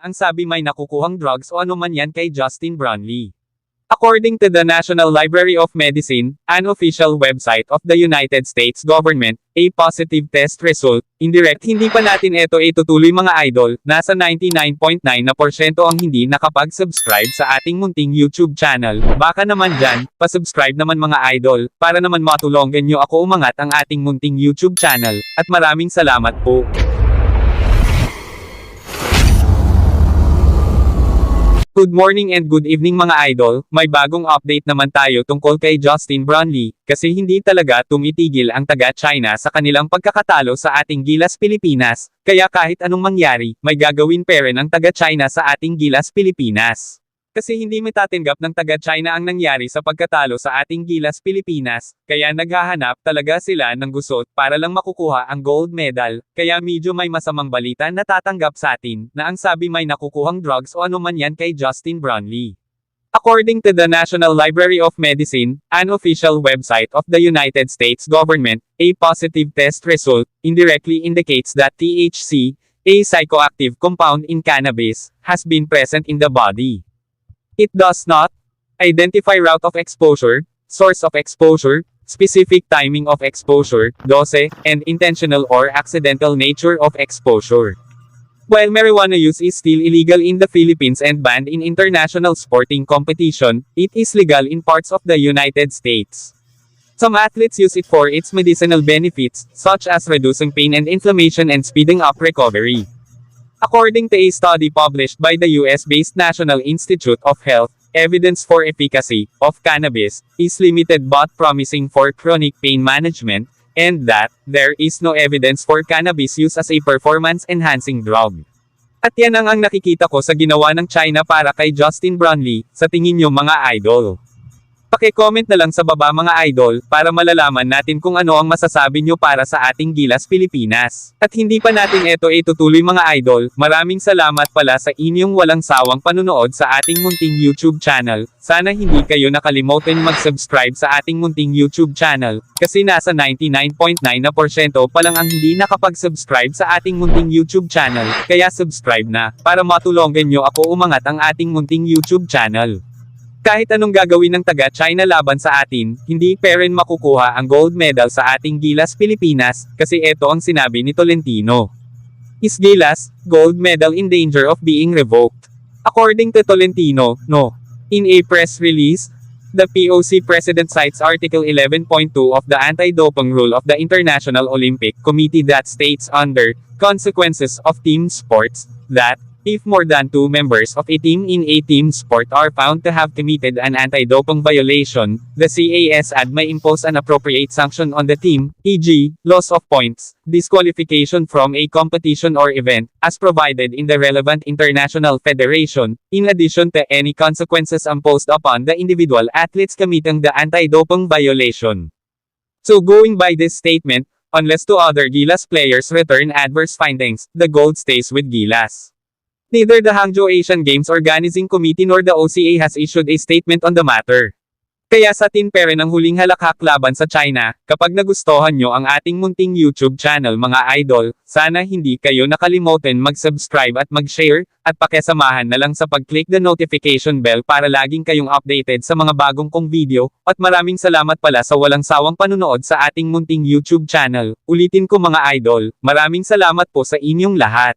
Ang sabi may nakukuhang drugs o anuman yan kay Justin Brownlee. According to the National Library of Medicine, an official website of the United States government, a positive test result, indirect hindi pa natin ito itutuloy mga idol, nasa 99.9 na porsyento ang hindi nakapag-subscribe sa ating munting YouTube channel. Baka naman dyan, pasubscribe naman mga idol, para naman matulungan nyo ako umangat ang ating munting YouTube channel, at maraming salamat po. Good morning and good evening mga idol, may bagong update naman tayo tungkol kay Justin Brownlee, kasi hindi talaga tumitigil ang taga-China sa kanilang pagkakatalo sa ating Gilas Pilipinas, kaya kahit anong mangyari, may gagawin pa rin ang taga-China sa ating Gilas Pilipinas. Kasi hindi matatanggap ng taga-China ang nangyari sa pagkatalo sa ating Gilas Pilipinas, kaya naghahanap talaga sila ng gusot para lang makukuha ang gold medal, kaya medyo may masamang balita na tatanggap sa atin, na ang sabi may nakukuhang drugs o anuman yan kay Justin Brownlee. According to the National Library of Medicine, an official website of the United States government, a positive test result indirectly indicates that THC, a psychoactive compound in cannabis, has been present in the body. It does not identify route of exposure, source of exposure, specific timing of exposure, dose, and intentional or accidental nature of exposure. While marijuana use is still illegal in the Philippines and banned in international sporting competition, it is legal in parts of the United States. Some athletes use it for its medicinal benefits, such as reducing pain and inflammation and speeding up recovery. According to a study published by the US-based National Institute of Health, evidence for efficacy of cannabis is limited but promising for chronic pain management, and that there is no evidence for cannabis use as a performance-enhancing drug. At yan ang ang nakikita ko sa ginawa ng China para kay Justin Brownlee, sa tingin nyo mga idol. Paki-comment na lang sa baba mga idol, para malalaman natin kung ano ang masasabi nyo para sa ating Gilas Pilipinas. At hindi pa natin ito itutuloy mga idol, maraming salamat pala sa inyong walang sawang panunood sa ating munting YouTube channel. Sana hindi kayo nakalimutan mag-subscribe sa ating munting YouTube channel, kasi nasa 99.9 na porsyento pa lang ang hindi nakapag-subscribe sa ating munting YouTube channel, kaya subscribe na, para matulungan nyo ako umangat ang ating munting YouTube channel. Kahit anong gagawin ng taga-China laban sa atin, hindi pa rin makukuha ang gold medal sa ating Gilas Pilipinas, kasi ito ang sinabi ni Tolentino. Is Gilas, gold medal in danger of being revoked? According to Tolentino, no. In a press release, the POC president cites Article 11.2 of the anti-doping rule of the International Olympic Committee that states under consequences of team sports, that, if more than two members of a team in a team sport are found to have committed an anti-doping violation, the CASAD may impose an appropriate sanction on the team, e.g., loss of points, disqualification from a competition or event, as provided in the relevant international federation, in addition to any consequences imposed upon the individual athletes committing the anti-doping violation. So going by this statement, unless two other Gilas players return adverse findings, the gold stays with Gilas. Neither the Hangzhou Asian Games Organizing Committee nor the OCA has issued a statement on the matter. Kaya sa tinpere ng huling halakhak laban sa China, kapag nagustuhan nyo ang ating munting YouTube channel mga idol, sana hindi kayo nakalimutan mag-subscribe at mag-share, at pakisamahan na lang sa pag-click the notification bell para laging kayong updated sa mga bagong kong video, at maraming salamat pala sa walang sawang panunood sa ating munting YouTube channel. Ulitin ko mga idol, maraming salamat po sa inyong lahat.